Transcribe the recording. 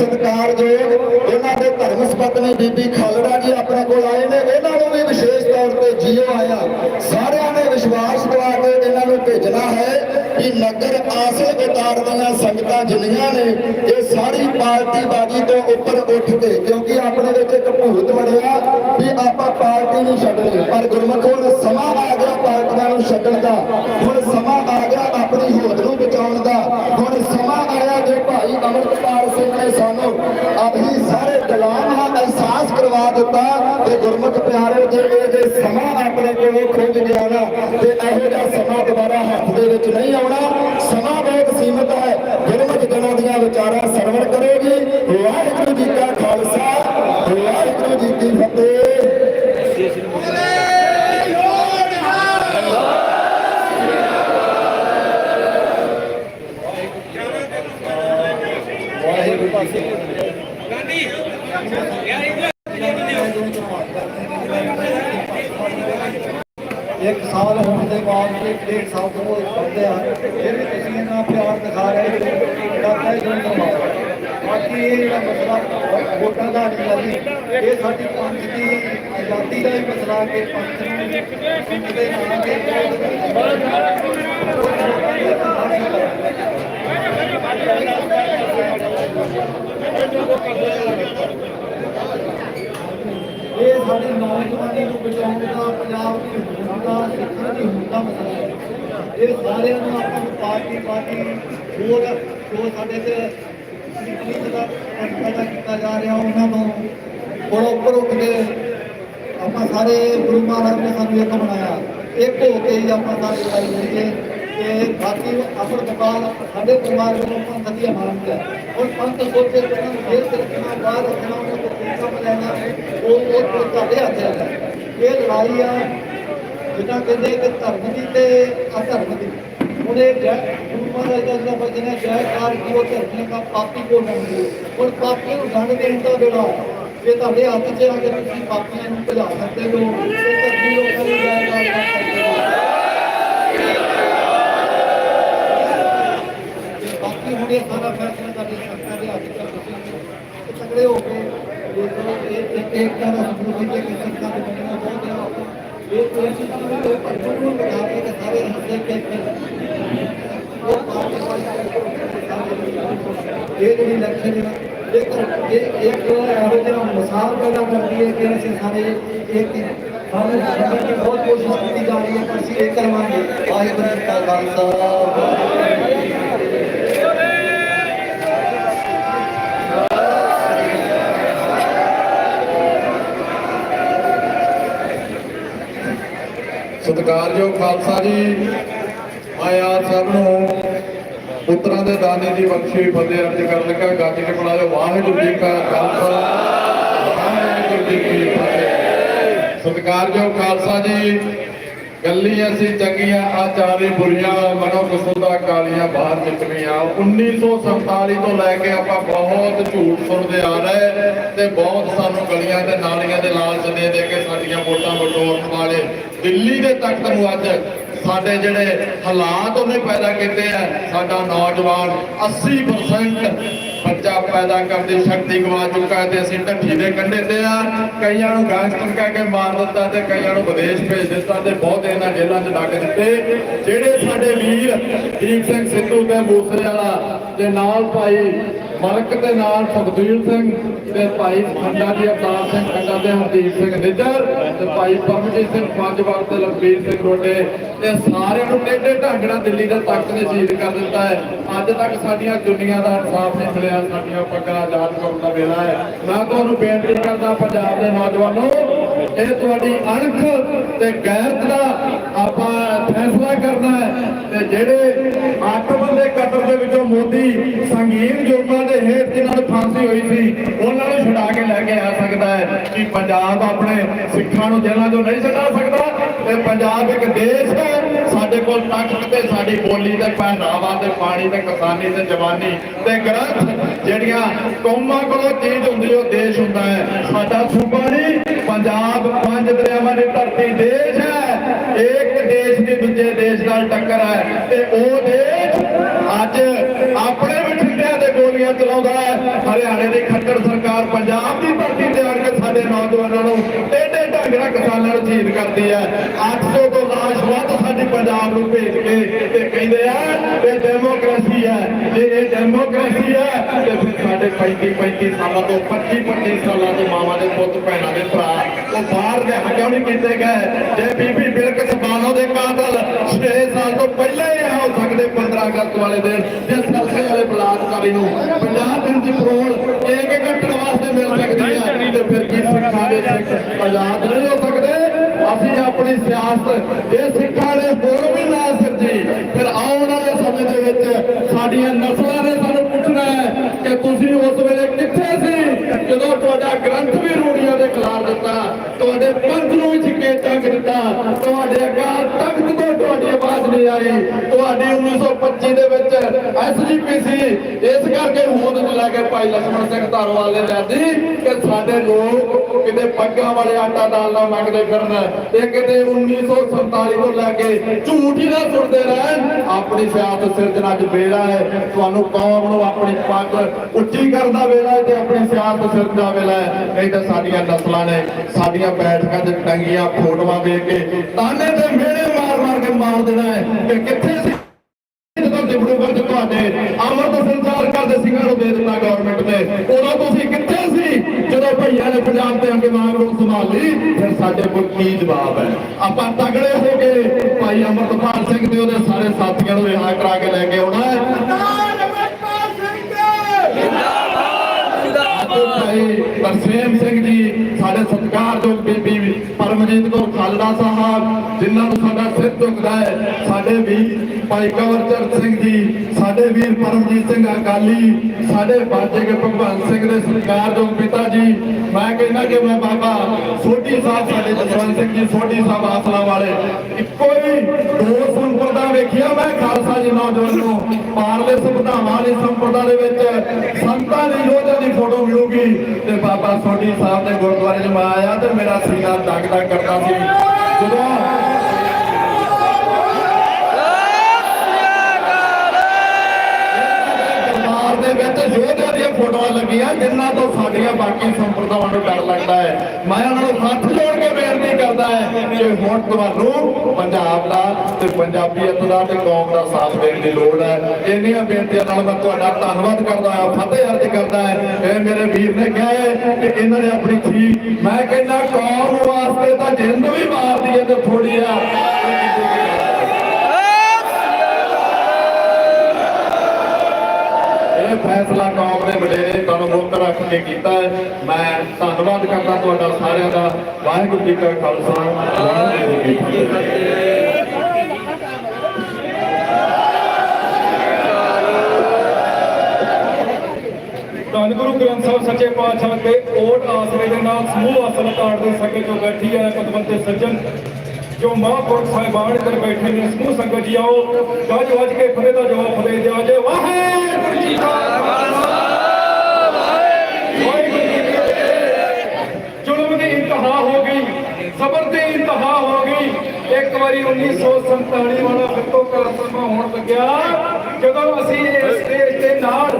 ਸਤਿਕਾਰ ਸਤਿਕਾਰਯੋਗ ਇਹਨਾਂ ਦੇ ਧਰਮ ਸੁਪਤਨੀ ਬੀਬੀ ਖਾਲੜਾ ਜੀ ਆਪਣੇ ਕੋਲ ਆਏ ਨੇ, ਇਹਨਾਂ ਨੂੰ ਵੀ ਵਿਸ਼ੇਸ਼ ਤੌਰ ਤੇ ਜੀਓ ਆਇਆ। ਸਾਰਿਆਂ ਨੇ ਵਿਸ਼ਵਾਸ ਦਵਾ ਕੇ ਇਹਨਾਂ ਨੂੰ ਭੇਜਣਾ ਹੈ ਕਿ ਨਗਰ ਆਸਲ ਉਤਾਰ ਦੀਆਂ ਸੰਗਤਾਂ ਜਿੰਨੀਆਂ ਨੇ, ਇਹ ਸਾਰੀ ਪਾਰਟੀ ਬਾਜੀ ਤੋਂ ਉੱਪਰ ਉੱਠ ਕੇ, ਕਿਉਂਕਿ ਆਪਣੇ ਵਿੱਚ ਇੱਕ ਭੂਤ ਵੜਿਆ ਵੀ ਆਪਾਂ ਪਾਰਟੀ ਨਹੀਂ ਛੱਡਣੀ ਪਰ ਗੁਰਮੁਖ, ਹੁਣ ਸਮਾਂ ਆ ਗਿਆ ਪਾਰਟੀਆਂ ਨੂੰ ਛੱਡਣ ਦਾ। ਹੁਣ ਸਮਾਂ ਆ ਗਿਆ ਆਪਣੀ ਹੋਂਦ ਨੂੰ ਬਚਾਉਣ ਦਾ। ਹੁਣ ਸਮਾਂ ਆਇਆ ਜੇ ਭਾਈ ਅਮਰਪਾਲ ਸਿੰਘ ਨੇ ਸਾਨੂੰ। ਆਪਣੀ ਸਾਰੇ ਗੁਲਾਮ ਦਾ ਅਹਿਸਾਸ ਕਰਵਾ ਦਿੱਤਾ ਤੇ ਗੁਰਮੁਖ ਪਿਆਰੇ ਜੇ ਇਹ ਜੇ ਸਮਾਂ ਆਪਣੇ ਕੋਲੋਂ ਖੁੱਜ ਗਿਆ ਨਾ, ਤੇ ਇਹੋ ਜਿਹਾ ਸਮਾਂ ਦੁਬਾਰਾ ਹੱਥ ਦੇ ਵਿੱਚ ਨਹੀਂ ਆਉਣਾ। ਸਮਾਂ ਬਹੁਤ ਸੀਮਿਤ ਹੈ। ਗੁਰਮੁਖ ਜਨਾਂ ਦੀਆਂ ਵਿਚਾਰਾਂ ਸਰਵਣ ਕਰੋਗੀ। ਵਾਹਿਗੁਰੂ ਜੀ ਕਾ ਖਾਲਸਾ, ਵਾਹਿਗੁਰੂ ਜੀ ਕੀ ਫਤਿਹ। ਇੱਕ ਸਾਲ ਹੋਣ ਦੇ ਬਾਅਦ ਵੀ ਡੇਢ ਸਾਲ ਤੋਂ ਉਹ ਕਰਦੇ ਆ, ਫਿਰ ਵੀ ਤੁਸੀਂ ਇਹਨਾਂ ਪਿਆਰ ਦਿਖਾ ਰਹੇ ਹੋ ਦਾਦਾ ਹੀ ਤੁਹਾਨੂੰ ਬਾਕੀ ਇਹ ਜਿਹੜਾ ਮਸਲਾ ਵੋਟਾਂ ਦਾ ਨਹੀਂ ਹੈ ਇਹ ਸਾਡੀ ਪੰਥ ਦੀ ਆਜ਼ਾਦੀ ਦਾ ਹੀ ਮਸਲਾ ਕਿ ਪੰਥ ਨੂੰ ਦੇ ਨਾਂ ਤੇ ਇਹ ਸਾਡੀ ਨੌਜਵਾਨੀ ਨੂੰ ਬਚਾਉਣ ਦਾ ਪੰਜਾਬ ਦੀ ਹੋਂਦ ਸਿੱਖਣ ਦੀ ਹੋਂਦ ਮਸਲਾ ਹੈ ਇਹ ਸਾਰਿਆਂ ਨੂੰ ਆਪਾਂ ਨੂੰ ਪਾਰਟੀ ਪਾਰਟੀ ਹੋਰ ਜੋ ਸਾਡੇ ਤੇ ਸਿੱਖੀ ਦਾ ਪੈਦਾ ਕੀਤਾ ਜਾ ਰਿਹਾ ਉਹਨਾਂ ਨੂੰ ਬੜਾ ਉੱਪਰ ਉੱਠ ਆਪਾਂ ਸਾਰੇ ਗੁਰੂ ਮਹਾਰਾਜ ਨੇ ਸਾਨੂੰ ਇੱਕ ਬਣਾਇਆ ਇੱਕ ਹੋ ਕੇ ਹੀ ਆਪਾਂ ਸਾਰੇ ਲੜਾਈ ਕਰੀਏ ਤੇ ਬਾਕੀ ਆਪਣ ਬਕਾਲ ਸਾਡੇ ਪਰਿਵਾਰ ਵੱਲੋਂ ਪੰਥ ਦੀ ਅਮਾਨਤ ਹੈ ਹੁਣ ਪੰਥ ਸੋਚੇ ਕਿ ਉਹਨਾਂ ਨੂੰ ਜੇਲ੍ਹ ਬਾਹਰ ਰੱਖਣਾ ਉਹਨਾਂ ਨੂੰ ਕੋਈ ਕੰਮ ਉਹ ਉਹ ਤੁਹਾਡੇ ਹੱਥ ਹੈ ਇਹ ਲੜਾਈ ਆ, ਜਿੱਦਾਂ ਕਹਿੰਦੇ ਕਿ ਧਰਮ ਦੀ ਤੇ ਅਧਰਮ ਦੀ। ਹੁਣ ਇਹ ਜੈ, ਗੁਰੂ ਦਾ ਜਿਹੜਾ ਬਚਨ ਹੈ ਜੈਕਾਰ ਕੀ ਉਹ ਧਰਮ ਦਾ ਪਾਪੀ ਕੋ ਮੰਗੋ ਹੁਣ ਪਾਪੀ ਨੂੰ ਦੰਡ ਦੇਣ ਦਾ ਵੇਲਾ ਇਹ ਤੁਹਾਡੇ ਹੱਥ 'ਚ ਆ ਕਿ ਤੁਸੀਂ ਪਾਪੀਆਂ ਨੂੰ ਭਜਾ ਸਕਦੇ ਹੋ, ਤੇ ਧਰਮੀ ਲੋਕਾਂ ਨੂੰ ਜੈਕਾਰ ਕਰ ਸਕਦੇ ਹੋ ਬਾਕੀ ਹੁਣ ਇਹ ਸਾਰਾ ਫੈਸਲਾ ਤੁਹਾਡੀ ਸਰਕਾਰ ਦੇ ਹੱਥ 'ਚ ਤੁਸੀਂ ਤਕੜੇ ਹੋ ਕੇ ਇਹ ਕਰੋ ਇਹ ਇੱਕ ਇੱਕ ਦਾ ਸੁਪਨਾ ਵਿੱਚ ਕਿ ਸਰਕਾਰ ਦੇ ਬਣਨਾ ਬਹੁਤ ਹੈ ਇਹ ਕੋਈ ਚੀਜ਼ ਨਹੀਂ ਹੈ ਪਰ ਨੂੰ ਲਗਾ ਕੇ ਤੇ ਸਾਰੇ ਹੱਸੇ ਕੇ ਉਹ ਪਾਰਟੀ ਇਹ ਜਿਹੜੀ ਇਲੈਕਸ਼ਨ ਹੈ ਇੱਕ ਇਹ ਇੱਕ ਇਹੋ ਜਿਹਾ ਮਿਸਾਲ ਪੈਦਾ ਕਰਦੀ ਹੈ ਕਿ ਅਸੀਂ ਸਾਰੇ ਇੱਕ ਸਾਨੂੰ ਸਮਝਣ ਦੀ ਬਹੁਤ ਸਤਿਕਾਰਯੋਗ ਖਾਲਸਾ ਜੀ, ਮੈਂ ਆਪ ਸਭ ਨੂੰ ਪੁੱਤਰਾਂ ਦੇ ਦਾਨੇ ਦੀ ਬਖਸ਼ੀ, ਫਤਿਹ ਅਰਜ ਕਰਨ ਲੱਗਾ ਗੱਜ ਕੇ ਬੁਲਾਓ ਵਾਹਿਗੁਰੂ ਜੀ ਕਾ ਖਾਲਸਾ ਵਾਹਿਗੁਰੂ ਜੀ ਕੀ ਫਤਿਹ। ਸਤਿਕਾਰਯੋਗ ਖਾਲਸਾ ਜੀ ਗੱਲੀ ਅਸੀਂ ਚੰਗੀਆਂ, ਆਚਾਰੀ ਬੁਰੀਆਂ ਮਨੋ ਕਸੂਦਾ ਕਾਲੀਆਂ, ਬਾਹਰ ਨਿਕਲੀਆਂ। 1947 ਤੋਂ ਲੈ ਕੇ ਆਪਾਂ ਬਹੁਤ ਝੂਠ ਸੁਣਦੇ ਆ ਰਹੇ ਤੇ ਬਹੁਤ ਸਾਨੂੰ ਗਲੀਆਂ ਤੇ ਨਾਲੀਆਂ ਦੇ ਲਾਲਚ ਦੇ ਦੇ ਕੇ ਸਾਡੀਆਂ ਵੋਟਾਂ ਵਟੋਰਨ ਵਾਲੇ ਦਿੱਲੀ ਦੇ ਤਖਤ ਨੂੰ ਅੱਜ ਸਾਡੇ ਜਿਹੜੇ ਹਾਲਾਤ ਉਹਨੇ ਪੈਦਾ ਕੀਤੇ ਆ, ਸਾਡਾ ਨੌਜਵਾਨ 80% ਬੱਚਾ ਪੈਦਾ ਕਰਨ ਦੀ ਸ਼ਕਤੀ ਗਵਾ ਚੁੱਕਾ ਤੇ ਅਸੀਂ ਢੱਠੀ ਦੇ ਕੰਢੇ ਤੇ ਆ। ਕਈਆਂ ਨੂੰ ਗੈਂਗਸਟਰ ਕਹਿ ਕੇ ਮਾਰ ਦਿੱਤਾ ਤੇ ਕਈਆਂ ਨੂੰ ਵਿਦੇਸ਼ ਭੇਜ ਦਿੱਤਾ ਤੇ ਬਹੁਤ ਇਹਨਾਂ ਜੇਲ੍ਹਾਂ 'ਚ ਡੱਕ ਦਿੱਤੇ। ਜਿਹੜੇ ਸਾਡੇ ਵੀਰ ਦੀਪ ਸਿੰਘ ਸਿੱਧੂ ਤੇ ਮੂਸੇ ਵਾਲਾ ਤੇ ਨਾਲ ਭਾਈ ਮਲਕ ਦੇ ਨਾਲ ਸੁਖਬੀਰ ਸਿੰਘ ਤੇ ਭਾਈ ਖੰਡਾ ਜੀ ਅਵਤਾਰ ਸਿੰਘ ਖੰਡਾ ਤੇ ਹਰਦੀਪ ਸਿੰਘ ਨਿੱਜਰ ਤੇ ਭਾਈ ਪਰਮਜੀਤ ਸਿੰਘ ਪੰਜ ਵਕਤ ਤੇ ਲਖਬੀਰ ਸਿੰਘ ਰੋਡੇ ਤੇ ਸਾਰਿਆਂ ਨੂੰ ਟੇਢੇ ਢਾਂਗੜਾ ਦਿੱਲੀ ਦੇ ਤਖਤ ਨੇ ਸ਼ਹੀਦ ਕਰ ਦਿੱਤਾ ਹੈ। ਅੱਜ ਤੱਕ ਸਾਡੀਆਂ ਦੁਨੀਆ ਦਾ ਇਨਸਾਫ ਨਹੀਂ ਮਿਲਿਆ ਸਾਡੀਆਂ ਪੱਗਾਂ ਆਜ਼ਾਦ ਕਰਨ ਦਾ ਵੇਲਾ ਹੈ। ਮੈਂ ਤੁਹਾਨੂੰ ਬੇਨਤੀ ਕਰਦਾ ਪੰਜਾਬ ਦੇ ਨੌਜਵਾਨੋ, ਇਹ ਤੁਹਾਡੀ ਅਣਖ ਤੇ ਗੈਰਤ ਦਾ ਆਪਾਂ ਫੈਸਲਾ ਕਰਨਾ ਹੈ ਤੇ ਜਿਹੜੇ ਅੱਠ ਬੰਦੇ ਕਤਲ ਦੇ ਵਿੱਚੋਂ ਮੋਦੀ ਸੰਗੀਨ ਜੁਰਮਾਂ ਦੇ ਹੇਠ ਜਿਨ੍ਹਾਂ ਨੂੰ ਫਾਂਸੀ ਹੋਈ ਸੀ ਉਹਨਾਂ ਨੂੰ ਛੁਡਾ ਕੇ ਲੈ ਕੇ ਆ ਸਕਦਾ ਹੈ ਕਿ ਪੰਜਾਬ ਆਪਣੇ ਸਿੱਖਾਂ ਨੂੰ ਜੇਲ੍ਹਾਂ ਚੋਂ ਨਹੀਂ ਛਡਾ ਸਕਦਾ ਤੇ ਪੰਜਾਬ ਇੱਕ ਦੇਸ਼ ਹੈ। ਸਾਡੇ ਕੋਲ ਤਖਤ ਤੇ ਸਾਡੀ ਬੋਲੀ ਤੇ ਪਹਿਰਾਵਾ ਤੇ ਪਾਣੀ ਤੇ ਕਿਸਾਨੀ ਤੇ ਜਵਾਨੀ ਤੇ ਗ੍ਰੰਥ, ਜਿਹੜੀਆਂ ਕੌਮਾਂ ਕੋਲੋਂ ਚੀਜ਼ ਹੁੰਦੀ ਉਹ ਦੇਸ਼ ਹੁੰਦਾ ਹੈ। ਸਾਡਾ ਸੂਬਾ ਨਹੀਂ, ਪੰਜਾਬ ਪੰਜ ਦਰਿਆਵਾਂ ਦੀ ਧਰਤੀ ਦੇਸ਼ ਹੈ। ਇੱਕ ਦੇਸ਼ ਦੀ ਦੂਜੇ ਦੇਸ਼ ਨਾਲ ਟੱਕਰ ਹੈ। ਤੇ ਉਹ ਦੇਸ਼ ਅੱਜ ਆਪਣੇ ਬਠਿੰਡਿਆਂ ਤੇ ਗੋਲੀਆਂ ਚਲਾਉਂਦਾ ਹੈ। ਹਰਿਆਣੇ ਦੀ ਖੱਟਰ ਸਰਕਾਰ ਪੰਜਾਬ ਦੀ ਧਰਤੀ ਤੇ ਆਣ ਕੇ ਸਾਡੇ ਨੌਜਵਾਨਾਂ ਨੂੰ ਟੇਢੇ ਢੰਗ ਨਾਲ ਕਿਸਾਨਾਂ ਨੂੰ ਸ਼ਹੀਦ ਕਰਦੀ ਹੈ। 800 ਤੋਂ ਲਾਸ਼ ਵੱਧ ਸਾਡੀ ਪੰਜਾਬ ਨੂੰ ਭੇਜ ਕੇ ਤੇ ਕਹਿੰਦੇ ਆ, ਇਹ ਡੈਮੋਕ੍ਰੇਸੀ ਹੈ। ਜੇ ਇਹ ਡੈਮੋਕ੍ਰੇਸੀ ਹੈ, ਤੇ ਫਿਰ ਸਾਡੇ 35 35 ਸਾਲਾਂ ਤੋਂ 25 25 ਸਾਲਾਂ ਤੋਂ ਮਾਵਾਂ ਦੇ ਪੁੱਤ, ਭੈਣਾਂ ਦੇ ਭਰਾ, ਉਹ ਬਾਹਰ ਦੇ ਕਿਉਂ ਨਹੀਂ ਕੀਤੇ ਗਏ। ਜੇ ਬੀਬੀ ਬਿਲਕਸ ਬਾਨੋ ਦੇ ਕਾਤਲ 6 ਸਾਲ ਤੋਂ ਪਹਿਲਾਂ ਹੀ ਇਹ ਹੋ ਸਕਦੇ 15 ਅਗਸਤ ਵਾਲੇ ਦਿਨ ਜੇ ਸਲਸੇ ਵਾਲੇ ਬਲਾਤਕਾਰੀ ਨੂੰ 50 ਦਿਨ ਦੀ ਪਰੋਲ ਇੱਕ ਇੱਕ ਘੰਟੇ ਵਾਸਤੇ ਮਿਲ ਸਕਦੀ ਹੈ ਤੇ ਫਿਰ ਕੀ ਸਿੱਖਾਂ ਦੇ ਸਿੱਖ ਆਜ਼ਾਦ ਨਹੀਂ ਹੋ ਸਕਦੇ? ਅਸੀਂ ਆਪਣੀ ਸਿਆਸਤ ਇਹ ਸਿੱਖਾਂ ਨੇ ਹੋਰ ਵੀ ਨਾ ਸਿਰਜੀ ਫਿਰ ਆਉਣ ਵਾਲੇ ਸਮੇਂ ਦੇ ਵਿੱਚ ਸਾਡੀਆਂ ਨਸਲਾਂ ਨੇ ਸਾਨੂੰ ਪੁੱਛਣਾ ਹੈ ਕਿ ਤੁਸੀਂ ਉਸ ਵੇਲੇ ਕਿੱਥੇ ਸੀ? ਜਦੋਂ ਤੁਹਾਡਾ ਗ੍ਰੰਥ ਵੀ ਰੂੜੀਆਂ ਦੇ ਖਿਲਾਫ ਦਿੱਤਾ ਤੁਹਾਡੇ ਪੰਥ ਨੂੰ ਵੀ ਛਿੱਕੇ ਟੰਗ ਦਿੱਤਾ ਤੁਹਾਡੇ ਅਕਾਲ ਤਖਤ ਤੋਂ ਤੁਹਾਡੀ ਆਵਾਜ਼ ਨਹੀਂ ਆਈ। 1925 ਦੇ ਵਿੱਚ ਐਸਜੀਪੀਸੀ ਇਸ ਕਰਕੇ ਹੋਂਦ ਚ ਲੈ ਕੇ ਭਾਈ ਲਖਮਣ ਸਿੰਘ ਧਾਰਵਾਲ ਨੇ ਲੈਦੀ ਕਿ ਸਾਡੇ ਲੋਕ ਕਿਤੇ ਪੱਗਾਂ ਵਾਲੇ ਆਟਾ ਦਾਲ ਨਾ ਮੰਗਦੇ ਫਿਰਨ ਇਹ ਕਿਤੇ 1947 ਤੋਂ ਲੈ ਕੇ ਝੂਠ ਹੀ ਨਾ ਸੁਣਦੇ ਰਹਿਣ। ਆਪਣੀ ਸਿਆਸਤ ਸਿਰਜਣਾ ਚ ਵੇਲਾ ਹੈ। ਤੁਹਾਨੂੰ ਕੌਮ ਨੂੰ ਆਪਣੀ ਪੱਗ ਉੱਚੀ ਕਰਨ ਦਾ ਵੇਲਾ ਹੈ ਤੇ ਆਪਣੀ ਸਿਆਸਤ ਸਿਰਜਣਾ ਵੇਲਾ ਹੈ। ਨਹੀਂ ਤਾਂ ਸਾਡੀਆਂ ਨਸਲਾਂ ਨੇ ਸਾਡੀਆਂ ਬੈਠਕਾਂ 'ਚ ਟੰਗੀਆਂ ਫੋਟੋਆਂ ਦੇ ਕੇ ਤਾਨੇ ਤੇ ਮਿਹਣੇ ਮਾਰ ਮਾਰ ਕੇ ਮਾਰ ਦੇਣਾ ਹੈ ਕਿ ਕਿੱਥੇ ਸੀ ਦਿੱਤਾ ਗਵਰਨਮੈਂਟ ਨੇ। ਉਦੋਂ ਤੁਸੀਂ ਕਿੱਥੇ ਸੀ? ਜਦੋਂ ਭਈਆ ਨੇ ਪੰਜਾਬ ਤੇ ਅੰਗੇ ਮਾਂਗ ਨੂੰ ਸੰਭਾਲੀ ਫਿਰ ਸਾਡੇ ਕੋਲ ਕੀ ਜਵਾਬ ਹੈ? ਆਪਾਂ ਤਗੜੇ ਹੋ ਕੇ ਭਾਈ ਅਮਰਤਪਾਲ ਸਿੰਘ ਤੇ ਉਹਦੇ ਸਾਰੇ ਸਾਥੀਆਂ ਨੂੰ ਰਿਹਾ ਕਰਾ ਕੇ ਲੈ ਕੇ ਆਉਣਾ ਹੈ। ਸਰਦਾਰ ਅਮਰਪਾਲ ਸਿੰਘ ਦੇ ਭਾਈ ਤਰਸੇਮ ਸਿੰਘ ਜੀ ਸਾਡੇ ਸਤਿਕਾਰਯੋਗ ਬੀਬੀ ਪਰਮਜੀਤ ਕੌਰ ਖਾਲੜਾ ਸਾਹਿਬ, ਜਿਨ੍ਹਾਂ ਨੂੰ ਸਾਡਾ ਸਿਰ ਝੁਕਦਾ ਹੈ, ਸਾਡੇ ਵੀਰ ਭਾਈ ਕਵਰਚਰ ਸਿੰਘ ਜੀ, ਸਾਡੇ ਵੀਰ ਪਰਮਜੀਤ ਸਿੰਘ ਅਕਾਲੀ, ਸਾਡੇ ਬਾਜੇ ਕੇ ਭਗਵਾਨ ਸਿੰਘ ਦੇ ਸਤਿਕਾਰਯੋਗ ਪਿਤਾ ਜੀ। ਮੈਂ ਕਹਿੰਦਾ ਕਿ ਮੈਂ ਬਾਬਾ ਸੋਢੀ ਸਾਹਿਬ, ਸਾਡੇ ਜਸਵੰਤ ਸਿੰਘ ਜੀ, ਸੋਢੀ ਸਾਹਿਬ ਆਸਲਾ ਵਾਲੇ। ਇੱਕੋ ਹੀ ਦੋ ਸੰਪਰਦਾ ਵੇਖਿਆ ਮੈਂ, ਖਾਲਸਾ ਜੀ ਨੌਜਵਾਨ ਨੂੰ। ਪਾਰਲੇ ਸੰਵਿਧਾਨਾਂ ਵਾਲੀ ਸੰਪਰਦਾ ਦੇ ਵਿੱਚ ਸੰਤਾਂ ਦੀ ਯੋਧਿਆਂ ਦੀ ਫੋਟੋ ਮਿਲੂਗੀ। ਤੇ ਬਾਬਾ ਸੋਢੀ ਸਾਹਿਬ ਦੇ ਗੁਰਦੁਆਰੇ 'ਚ ਮੈਂ ਆਇਆ ਤੇ ਮੇਰਾ ਸੀਨਾ ਦਗ ਕਰਦਾ ਸੀ। ਜਦੋਂ ਦਰਬਾਰ ਦੇ ਵਿੱਚ ਯੋਧਿਆਂ ਦੀਆਂ ਫੋਟੋਆਂ ਲੱਗੀਆਂ ਜਿਨ੍ਹਾਂ ਤੋਂ ਸਾਡੀਆਂ ਬਾਕੀ ਸੰਪਰਦਾਵਾਂ ਨੂੰ ਡਰ ਲੱਗਦਾ ਹੈ। ਮੈਂ ਉਹਨਾਂ ਨੂੰ ਹੱਥ ਜੋੜ ਕੇ ਬੇਨਤੀ ਕਰਦਾ ਹੈ ਕਿ ਹੁਣ ਤੁਹਾਨੂੰ ਪੰਜਾਬ ਦਾ ਤੇ ਪੰਜਾਬੀਅਤ ਦਾ ਤੇ ਕੌਮ ਦਾ ਸਾਥ ਦੇਣ ਦੀ ਲੋੜ ਹੈ। ਇੰਨੀਆਂ ਬੇਨਤੀਆਂ ਨਾਲ ਮੈਂ ਤੁਹਾਡਾ ਧੰਨਵਾਦ ਕਰਦਾ ਹਾਂ, ਫਤਿਹ ਅਰਜ਼ ਕਰਦਾ ਹੈ। ਇਹ ਮੇਰੇ ਵੀਰ ਨੇ ਕਿਹਾ ਹੈ ਕਿ ਇਹਨਾਂ ਨੇ ਆਪਣੀ ਥੀ ਮੈਂ ਕਹਿੰਦਾ ਕੌਮ ਵਾਸਤੇ ਤਾਂ ਜਿੰਦ ਵੀ ਮਾਰਦੀ ਹੈ ਤੇ ਥੋੜੀ ਆ। ਫੈਸਲਾ ਕੌਮ ਦੇ ਵਡੇਰੇ ਤੁਹਾਨੂੰ ਮੁੱਖ ਰੱਖ ਕੇ ਕੀਤਾ ਹੈ। ਮੈਂ ਧੰਨਵਾਦ ਕਰਦਾ ਤੁਹਾਡਾ ਸਾਰਿਆਂ ਦਾ। ਵਾਹਿਗੁਰੂ ਜੀ ਕਾ ਖਾਲਸਾ। ਵਾਹਿਗੁਰੂ ਜੀ ਕੀ ਫਤਿਹ ਧੰਨ ਗੁਰੂ ਗ੍ਰੰਥ ਸਾਹਿਬ ਸੱਚੇ ਪਾਤਸ਼ਾਹ ਦੇ ਓਟ ਆਸਰੇ ਦੇ ਨਾਲ ਸਮੂਹ ਆਸਨ ਕਾਰਡ ਦੇ ਸੰਗਤ ਜੋ ਬੈਠੀ ਹੈ ਪਤਵੰਤੇ ਸੱਜਣ, ਜੋ ਮਹਾਂਪੁਰਖ ਸਾਹਿਬਾਨ ਇੱਧਰ ਬੈਠੇ ਨੇ। ਸਮੂਹ ਸੰਗਤ ਜੀ ਆਓ। ਗੱਜ ਵੱਜ ਕੇ ਫਤਿਹ ਦਾ ਜਵਾਬ ਫਤਿਹ ਦਿਓ। ਜੇ ਵਾਹਿਗੁਰੂ ਜੀ ਕਾ ਖਾਲਸਾ ਵਾਹਿਗੁਰੂ ਜੀ ਕੀ ਫਤਿਹ ਜ਼ੁਲਮ ਦੀ ਇੰਤਹਾ ਹੋ ਗਈ ਜ਼ਬਰ ਦੀ ਇੰਤਹਾ ਹੋ ਗਈ ਇੱਕ ਵਾਰੀ 1947 ਵਾਲਾ ਫਿੱਤੋ ਕਰਸਮਾ ਹੋਣ ਲੱਗਿਆ। ਜਦੋਂ ਅਸੀਂ ਇਸ ਸਟੇਜ ਤੇ ਨਾਲ